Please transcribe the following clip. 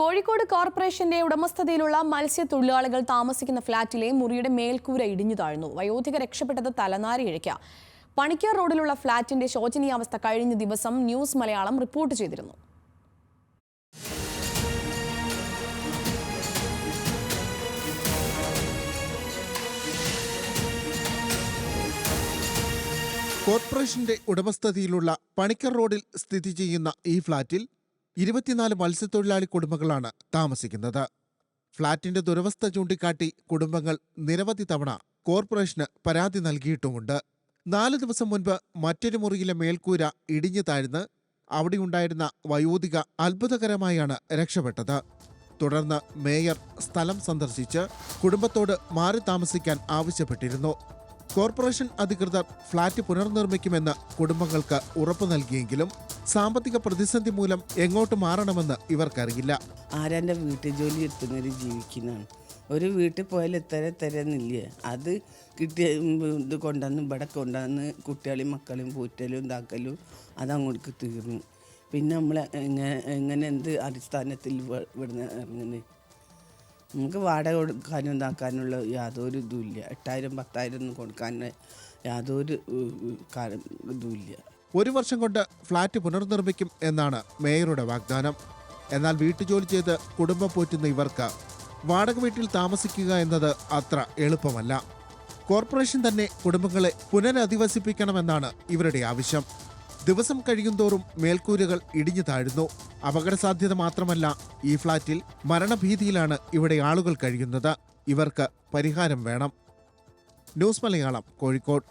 കോഴിക്കോട് കോർപ്പറേഷന്റെ ഉടമസ്ഥതയിലുള്ള മത്സ്യത്തൊഴിലാളികൾ താമസിക്കുന്ന ഫ്ളാറ്റിലെ മുറിയുടെ മേൽക്കൂര ഇടിഞ്ഞു താഴ്ന്നു. വയോധിക രക്ഷപ്പെട്ടത് തലനാരി ഇഴയ്ക്ക. പണിക്കർ റോഡിലുള്ള ഫ്ളാറ്റിന്റെ ശോചനീയാവസ്ഥ കഴിഞ്ഞ ദിവസം ന്യൂസ് മലയാളം റിപ്പോർട്ട് ചെയ്തിരുന്നു. കോർപ്പറേഷന്റെ ഉടമസ്ഥതയിലുള്ള പണിക്കർ റോഡിൽ സ്ഥിതി ചെയ്യുന്ന ഈ ഫ്ളാറ്റിൽ ഇരുപത്തിനാല് മത്സ്യത്തൊഴിലാളി കുടുംബങ്ങളാണ് താമസിക്കുന്നത്. ഫ്ളാറ്റിന്റെ ദുരവസ്ഥ ചൂണ്ടിക്കാട്ടി കുടുംബങ്ങൾ നിരവധി തവണ കോർപ്പറേഷന് പരാതി നൽകിയിട്ടുമുണ്ട്. നാല് ദിവസം മുൻപ് മറ്റൊരു മുറിയിലെ മേൽക്കൂര ഇടിഞ്ഞു താഴ്ന്ന് അവിടെയുണ്ടായിരുന്ന വയോധിക അത്ഭുതകരമായാണ് രക്ഷപ്പെട്ടത്. തുടർന്ന് മേയർ സ്ഥലം സന്ദർശിച്ച് കുടുംബത്തോട് മാറി താമസിക്കാൻ ആവശ്യപ്പെട്ടിരുന്നു. കോർപ്പറേഷൻ അധികൃതർ ഫ്ളാറ്റ് പുനർനിർമ്മിക്കുമെന്ന് കുടുംബങ്ങൾക്ക് ഉറപ്പു നൽകിയെങ്കിലും സാമ്പത്തിക പ്രതിസന്ധി മൂലം എങ്ങോട്ട് മാറണമെന്ന് ഇവർക്കറിയില്ല. ആരാന്റെ വീട്ടു ജോലി എടുത്തുന്നവർ ജീവിക്കുന്നതാണ്. ഒരു വീട്ടിൽ പോയാൽ എത്ര തരുന്നില്ലേ അത് കിട്ടിയ ഇത് കൊണ്ടുവന്ന് ഇവിടെ കൊണ്ടുവന്ന് കുട്ടികളെയും മക്കളെയും പൂറ്റലും ഇതാക്കലും അതങ്ങോട്ട് തീർന്നു. പിന്നെ നമ്മൾ എങ്ങനെ എങ്ങനെ എന്ത് അടിസ്ഥാനത്തിൽ ഇവ- ഇവിടുന്ന് ഇറങ്ങുന്നത് നമുക്ക് വാടക കൊടുക്കാനും ഇതാക്കാനുള്ള യാതൊരു ഇതുമില്ല എട്ടായിരം പത്തായിരം ഒന്നും കൊടുക്കാൻ യാതൊരു ഇതുമില്ല ഒരു വർഷം കൊണ്ട് ഫ്ളാറ്റ് പുനർനിർമ്മിക്കും എന്നാണ് മേയറുടെ വാഗ്ദാനം. എന്നാൽ വീട്ടുജോലി ചെയ്ത് കുടുംബം പോറ്റുന്ന ഇവർക്ക് വാടക വീട്ടിൽ താമസിക്കുക എന്നത് അത്ര എളുപ്പമല്ല. കോർപ്പറേഷൻ തന്നെ കുടുംബങ്ങളെ പുനരധിവസിപ്പിക്കണമെന്നാണ് ഇവരുടെ ആവശ്യം. ദിവസം കഴിയുന്തോറും മേൽക്കൂരകൾ ഇടിഞ്ഞു താഴുന്നു. അപകട സാധ്യത മാത്രമല്ല ഈ ഫ്ളാറ്റിൽ മരണഭീതിയിലാണ് ഇവിടെ ആളുകൾ കഴിയുന്നത്. ഇവർക്ക് പരിഹാരം വേണം. ന്യൂസ് മലയാളം കോഴിക്കോട്.